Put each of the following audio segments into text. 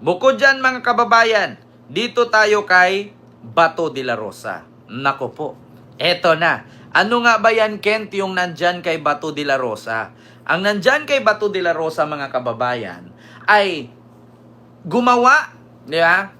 Bukod dyan mga kababayan, dito tayo kay Bato de la Rosa. Nako po, eto na. Ano nga ba yan, Kent, yung nandyan kay Bato de la Rosa? Ang nandyan kay Bato de la Rosa, mga kababayan, ay gumawa, di ba,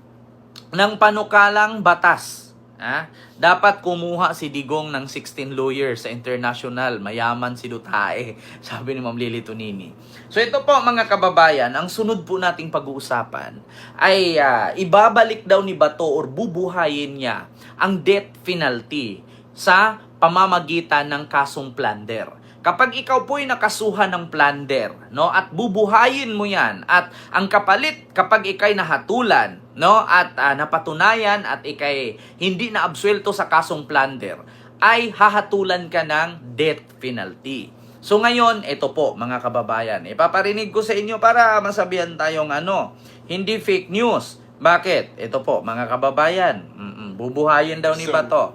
ng panukalang batas. Ha? Dapat kumuha si Digong ng 16 lawyers sa international. Mayaman si Dutae, sabi ni Ma'am Lily Tonini. So ito po mga kababayan, ang sunod po nating pag-uusapan ay ah, ibabalik daw ni Bato or bubuhayin niya ang death penalty sa pamamagitan ng kasong plunder. Kapag ikaw po'y nakasuhan ng plunder, no, at bubuhayin mo 'yan at ang kapalit kapag ikay nahatulan, no, at ah, napatunayan at ikay hindi na absuelto sa kasong plunder, ay hahatulan ka ng death penalty. So ngayon, ito po mga kababayan, ipaparinig ko sa inyo para masabihan tayong ano, hindi fake news. Bakit? Ito po mga kababayan, mm-mm, bubuhayin daw ni So, Bato.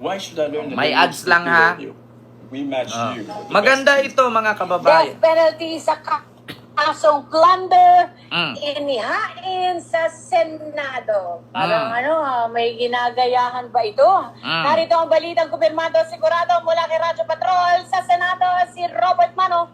May ads lang, ha? We match Ah. you. Maganda ito mga kababayan. Death penalty sa ka- kasong plunder, Mm. inihain sa Senado. Parang Mm. ano, ah, may ginagayahan ba ito? Mm. Narito ang balitang kumpirmado sigurado mula kay Radyo Patrol sa Senado, si Robert Mano.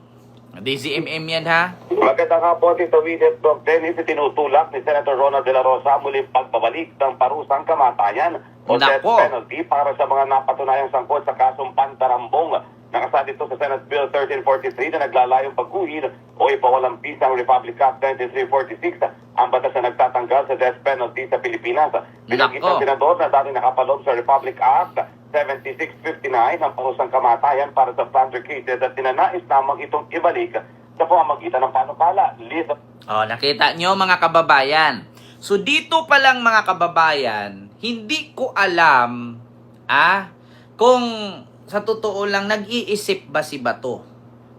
DZMM yan ha. Magandang hapon, Tito Witness Doc Dennis, tinutulak ni Senator Ronald De La Rosa muling pagbabalik ng parusang kamatayan o death penalty para sa mga napatunayang sangkot sa kasong pantarambong. Nakasali ito sa Senate Bill 1343 na naglalayong pagguhin o ipawalang pisang Republic Act 2346 ang batas na nagtatanggal sa death penalty sa Pilipinas. Binagit ng senador na dating nakapaloob sa Republic Act 7659 ang parusang kamatayan para sa plunder cases at tinanais lamang itong ibalik sa pamamagitan ng panukala. Liz O, nakita nyo mga kababayan. So, dito pa lang mga kababayan, hindi ko alam, ah, kung sa totoo lang, nag-iisip ba si Bato?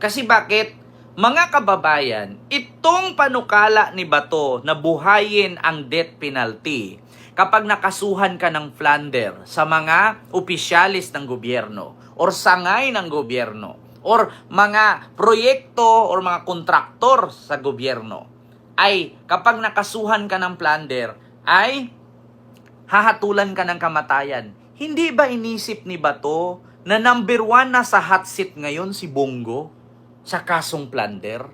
Kasi bakit? Mga kababayan, itong panukala ni Bato na buhayin ang death penalty kapag nakasuhan ka ng flander sa mga opisyalis ng gobyerno or sangay ng gobyerno or mga proyekto or mga kontraktor sa gobyerno ay kapag nakasuhan ka ng plunder ay hahatulan ka ng kamatayan. Hindi ba inisip ni Bato na number one na sa hot seat ngayon si Bongo sa kasong plunder?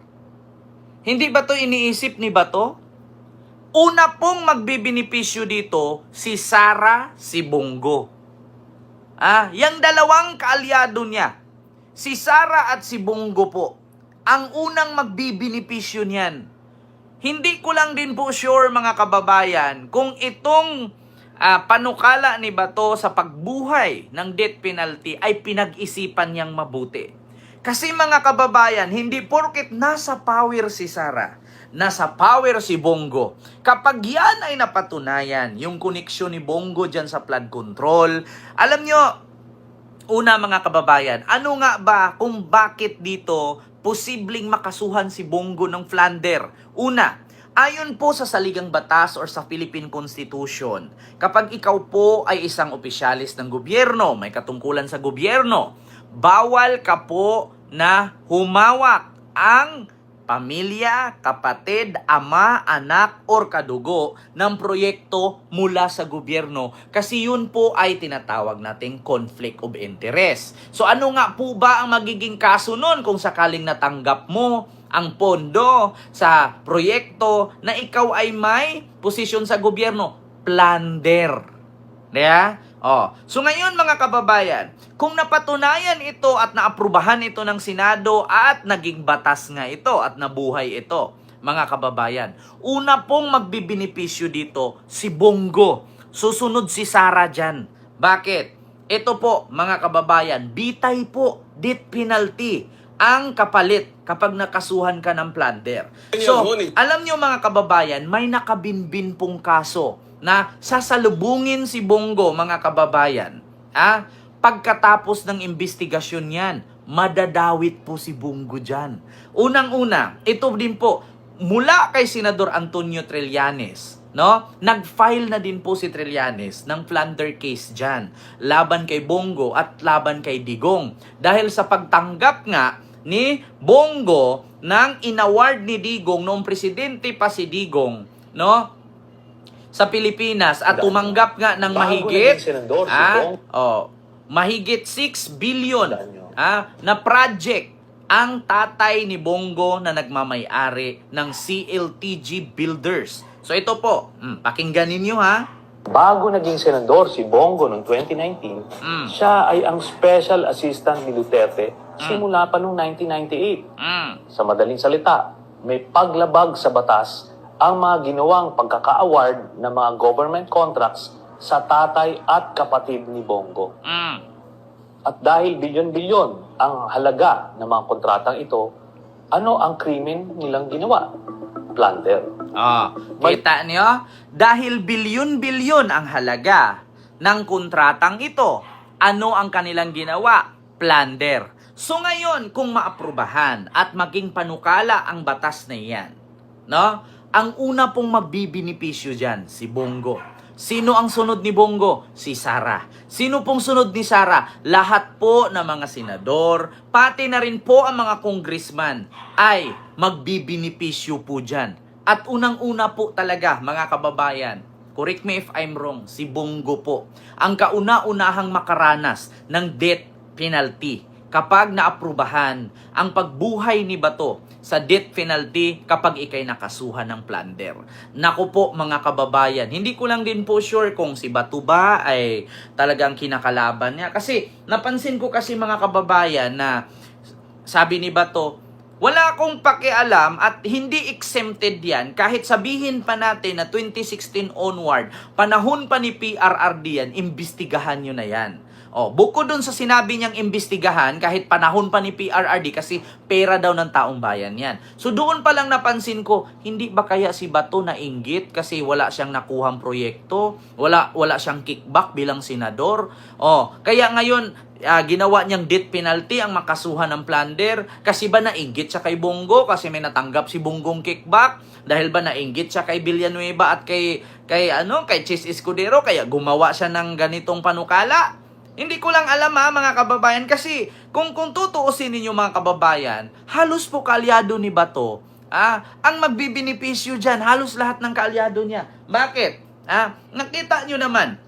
Hindi ba to iniisip ni Bato? Una pong magbibinipisyo dito si Sara, si Bongo. Ah, yung dalawang kaalyado niya, si Sara at si Bongo po, ang unang magbibinipisyo niyan. Hindi ko lang din po sure mga kababayan kung itong ah, panukala ni Bato sa pagbuhay ng death penalty ay pinag-isipan niyang mabuti. Kasi mga kababayan, hindi porket nasa power si Sara, nasa power si Bongo. Kapag yan ay napatunayan, yung koneksyon ni Bongo dyan sa flood control, alam nyo, Una mga kababayan, ano nga ba kung bakit dito posibleng makasuhan si Bongo ng Flander? Una, ayon po sa saligang batas or sa Philippine Constitution, kapag ikaw po ay isang opisyalis ng gobyerno, may katungkulan sa gobyerno, bawal ka po na humawak ang pamilya, kapatid, ama, anak, or kadugo ng proyekto mula sa gobyerno kasi yun po ay tinatawag nating conflict of interest. So ano nga po ba ang magiging kaso nun kung sakaling natanggap mo ang pondo sa proyekto na ikaw ay may posisyon sa gobyerno? Plunder. Diba? Oh. So ngayon mga kababayan, kung napatunayan ito at naaprubahan ito ng Senado at naging batas nga ito at nabuhay ito, mga kababayan, una pong magbibinipisyo dito si Bongo. Susunod si Sara dyan. Bakit? Ito po, mga kababayan, bitay po, death penalty ang kapalit kapag nakasuhan ka ng plunder. So, alam nyo mga kababayan, may nakabinbin pong kaso na sasalubungin si Bongo, mga kababayan. Ah, pagkatapos ng investigasyon yan, madadawit po si Bongo dyan. Unang-una, ito din po, mula kay Senador Antonio Trillanes, no? Nag-file na din po si Trillanes ng plunder case diyan laban kay Bongo at laban kay Digong dahil sa pagtanggap nga ni Bongo ng inaward ni Digong noong presidente pa si Digong, no? sa Pilipinas at tumanggap nga ng mahigit ah, oh, mahigit 6 billion ah, na project ang tatay ni Bongo na nagmamay-ari ng CLTG Builders. So ito po, mm, pakinggan ninyo ha. Bago naging senador si Bongo noong 2019, Mm. siya ay ang special assistant ni Duterte simula pa noong 1998. Mm. Sa madaling salita, may paglabag sa batas ang mga ginawang pagkaka-award ng mga government contracts sa tatay at kapatid ni Bongo. Mm. At dahil bilyon-bilyon ang halaga ng mga kontratang ito, ano ang krimen nilang ginawa? Plunder. Oh, kita niyo? Dahil bilyon-bilyon ang halaga ng kontratang ito, ano ang kanilang ginawa? Plunder. So ngayon, kung maaprubahan at maging panukala ang batas na iyan, no? Ang una pong magbibinipisyo dyan, si Bongo. Sino ang sunod ni Bongo? Si Sara. Sino pong sunod ni Sara? Lahat po ng mga senador, pati na rin po ang mga congressman ay magbibinipisyo po dyan. At unang-una po talaga, mga kababayan, correct me if I'm wrong, si Bongo po, ang kauna-unahang makaranas ng death penalty kapag naaprubahan ang pagbuhay ni Bato sa death penalty kapag ikay nakasuhan ng plunder. Naku po mga kababayan, hindi ko lang din po sure kung si Bato ba ay talagang kinakalaban niya. Kasi napansin ko kasi mga kababayan na sabi ni Bato, wala akong pakialam at hindi exempted yan kahit sabihin pa natin na 2016 onward, panahon pa ni PRRD yan, imbestigahan nyo na yan. O, bukod dun sa sinabi niyang imbestigahan kahit panahon pa ni PRRD kasi pera daw ng taong bayan yan. So doon pa lang napansin ko, hindi ba kaya si Bato na inggit kasi wala siyang nakuhang proyekto, wala wala siyang kickback bilang senador. O, kaya ngayon ah, ginawa niyang death penalty ang makasuhan ng plunder? Kasi ba nainggit siya kay Bongo? Kasi may natanggap si Bonggong kickback? Dahil ba nainggit siya kay Villanueva at kay kay ano kay Chis Escudero? Kaya gumawa siya ng ganitong panukala hindi ko lang alam ha mga kababayan kasi kung kung tutuusin ninyo mga kababayan halos po kalyado ni Bato ah, ang magbibinipisyo dyan halos lahat ng kalyado niya bakit? Ah, nakita nyo naman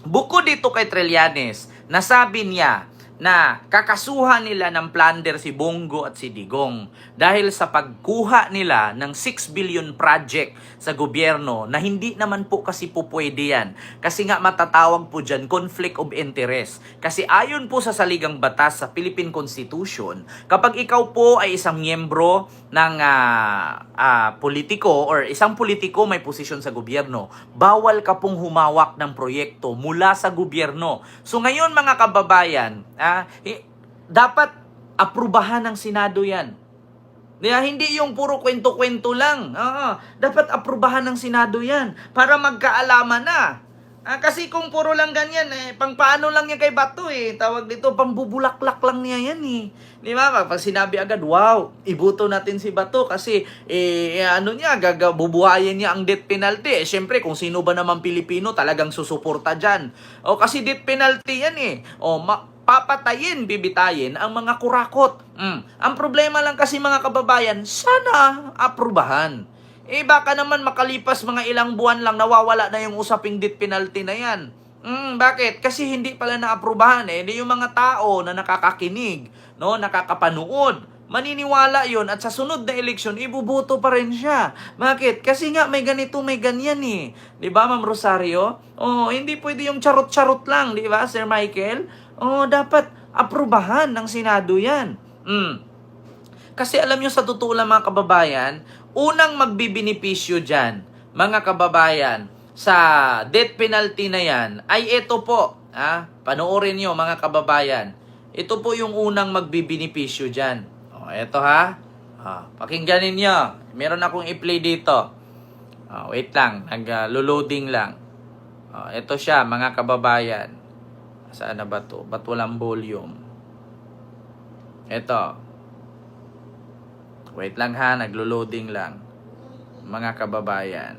Bukod dito kay Trillanes, nasabi niya na kakasuhan nila ng plunder si Bongo at si Digong dahil sa pagkuha nila ng 6 billion project sa gobyerno na hindi naman po kasi po pwede yan. Kasi nga matatawag po dyan conflict of interest. Kasi ayon po sa saligang batas sa Philippine Constitution, kapag ikaw po ay isang miyembro ng ah, ah, politiko or isang politiko may posisyon sa gobyerno, bawal ka pong humawak ng proyekto mula sa gobyerno. So ngayon mga kababayan, ah, hi- dapat aprubahan ng Senado yan. Kaya hindi yung puro kwento-kwento lang. Oo, dapat aprubahan ng Senado yan para magkaalaman na. Ah, kasi kung puro lang ganyan, eh, pang paano lang niya kay Bato eh. Tawag dito, pambubulaklak lang niya yan eh. Di ba? Pag sinabi agad, wow, ibuto natin si Bato kasi eh, eh, ano niya, gaga, bubuhayin niya ang death penalty. Eh, syempre, kung sino ba naman Pilipino talagang susuporta dyan. O kasi death penalty yan eh. O ma- papatayin, bibitayin ang mga kurakot. Mm. Ang problema lang kasi mga kababayan, sana aprubahan. Eh baka naman makalipas mga ilang buwan lang nawawala na yung usaping death penalty na yan. Mm, bakit? Kasi hindi pala naaprubahan eh. Hindi yung mga tao na nakakakinig, no, nakakapanood, maniniwala yon at sa sunod na eleksyon, ibuboto pa rin siya. Bakit? Kasi nga may ganito, may ganyan eh. 'Di ba, Ma'am Rosario? Oh, hindi pwede yung charot-charot lang, 'di ba, Sir Michael? Oh, dapat aprubahan ng Senado 'yan. Mm. Kasi alam nyo sa totoo lang mga kababayan, unang magbibinipisyo dyan, mga kababayan, sa death penalty na yan, ay ito po, ah, panoorin nyo mga kababayan, ito po yung unang magbibinipisyo dyan. O, ito ha, ah, pakinggan ninyo, meron akong i-play dito. Ah, wait lang, nag-loading lang. Ah, ito siya mga kababayan. Saan na ba to? Ba't walang volume? Ito. Wait lang ha, naglo-loading lang. Mga kababayan.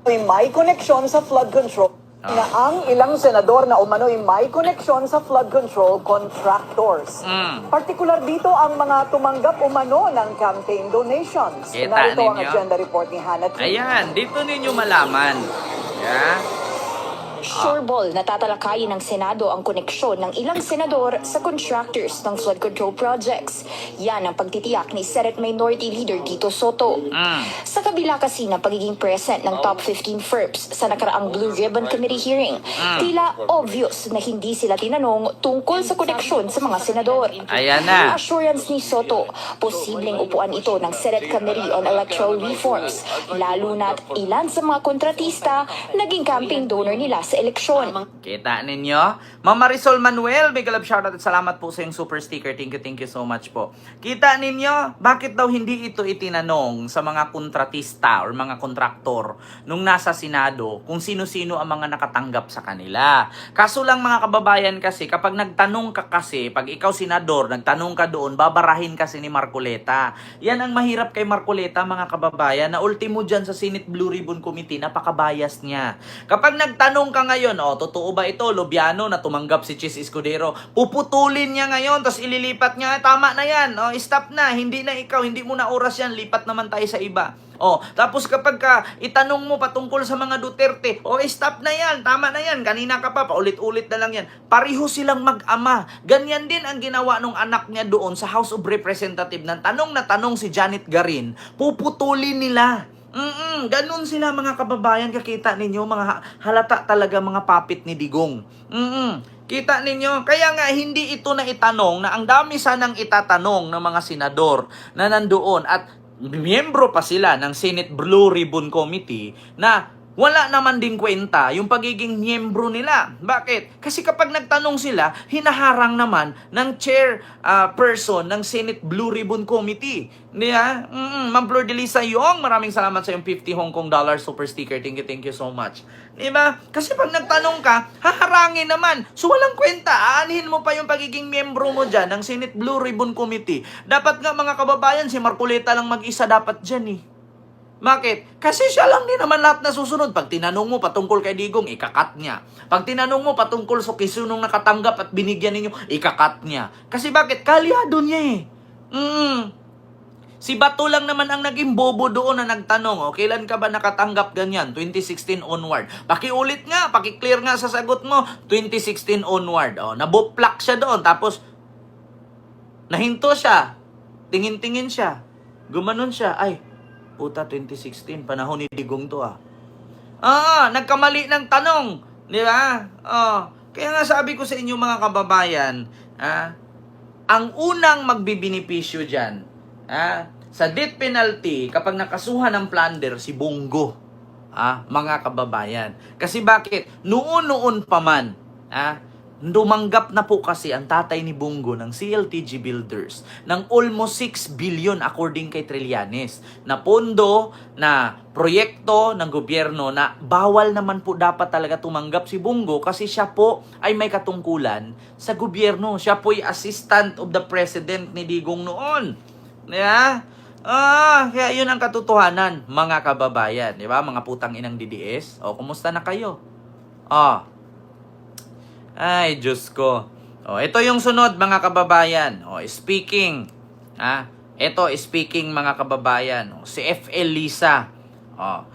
ay may koneksyon sa flood control. na ang ilang senador na umano'y may koneksyon sa flood control contractors. Mm. Partikular dito ang mga tumanggap umano ng campaign donations. Kita Narito ang ninyo? agenda report ni Hannah. Ayan, dito ninyo malaman. Yeah? Sureball na tatalakayin ng Senado ang koneksyon ng ilang senador sa contractors ng flood control projects. Yan ang pagtitiyak ni Senate Minority Leader Tito Soto. Mm. Sa kabila kasi ng pagiging present ng top 15 FERPs sa nakaraang Blue Ribbon Committee hearing, tila obvious na hindi sila tinanong tungkol sa koneksyon sa mga senador. Ayan na. Ang assurance ni Soto, posibleng upuan ito ng Senate Committee on Electoral Reforms, lalo na't ilan sa mga kontratista naging campaign donor nila sa eleksyon. Kita ninyo? Ma'am Marisol Manuel, big love shoutout at salamat po sa yung super sticker. Thank you, thank you so much po. Kita ninyo? Bakit daw hindi ito itinanong sa mga kontratista or mga kontraktor nung nasa Senado kung sino-sino ang mga nakatanggap sa kanila? Kaso lang mga kababayan kasi, kapag nagtanong ka kasi, pag ikaw senador, nagtanong ka doon, babarahin kasi ni Marcoleta. Yan ang mahirap kay Marcoleta mga kababayan na ultimo dyan sa Senate Blue Ribbon Committee, napakabayas niya. Kapag nagtanong ka ngayon, oh, totoo ba ito, Lobiano, na tumanggap si Chis Escudero, puputulin niya ngayon, tapos ililipat niya, tama na yan, oh, stop na, hindi na ikaw, hindi mo na oras yan, lipat naman tayo sa iba. Oh, tapos kapag ka itanong mo patungkol sa mga Duterte, oh, stop na yan, tama na yan, kanina ka pa, paulit-ulit na lang yan. Pareho silang mag-ama. Ganyan din ang ginawa nung anak niya doon sa House of Representative. Nang tanong na tanong si Janet Garin, puputulin nila. Mm ganun sila mga kababayan, kakita ninyo, mga ha- halata talaga mga papit ni Digong. Mm Kita ninyo, kaya nga hindi ito na itanong na ang dami sanang itatanong ng mga senador na nandoon at miyembro pa sila ng Senate Blue Ribbon Committee na wala naman din kwenta yung pagiging miyembro nila. Bakit? Kasi kapag nagtanong sila, hinaharang naman ng chair ah, person ng Senate Blue Ribbon Committee. Di ba? Mm Ma'am Flor de Lisa Yong, maraming salamat sa yung 50 Hong Kong dollar super sticker. Thank you, thank you so much. Di ba? Kasi pag nagtanong ka, haharangin naman. So walang kwenta. Aanhin mo pa yung pagiging miyembro mo dyan ng Senate Blue Ribbon Committee. Dapat nga mga kababayan, si Marcoleta lang mag-isa dapat dyan eh. Bakit? Kasi siya lang din naman lahat na susunod. Pag tinanong mo patungkol kay Digong, ikakat niya. Pag tinanong mo patungkol sa kisunong nakatanggap at binigyan ninyo, ikakat niya. Kasi bakit? Kalyado niya eh. Mm. Si Bato lang naman ang naging bobo doon na nagtanong, oh, kailan ka ba nakatanggap ganyan? 2016 onward. Pakiulit nga, pakiclear nga sa sagot mo, 2016 onward. Oh, nabuplak siya doon, tapos nahinto siya. Tingin-tingin siya. Gumanon siya. Ay, puta 2016, panahon ni Digong to ah. Ah, nagkamali ng tanong. Di ba? Oh, kaya nga sabi ko sa inyo mga kababayan, ah, ang unang magbibinipisyo dyan, ah, sa death penalty, kapag nakasuhan ng plunder, si Bongo. Ah, mga kababayan. Kasi bakit? Noon-noon pa man, ah, Dumanggap na po kasi ang tatay ni Bongo ng CLTG Builders ng almost 6 billion according kay Trillanes na pondo na proyekto ng gobyerno na bawal naman po dapat talaga tumanggap si Bongo kasi siya po ay may katungkulan sa gobyerno. Siya po ay assistant of the president ni Digong noon. Yeah? Ah, kaya yun ang katotohanan, mga kababayan. Di ba? Mga putang inang DDS. O, kumusta na kayo? Ah, ay, Diyos ko. O, ito yung sunod, mga kababayan. O, speaking. Ha? Ito, speaking, mga kababayan. O, si FL Lisa. O,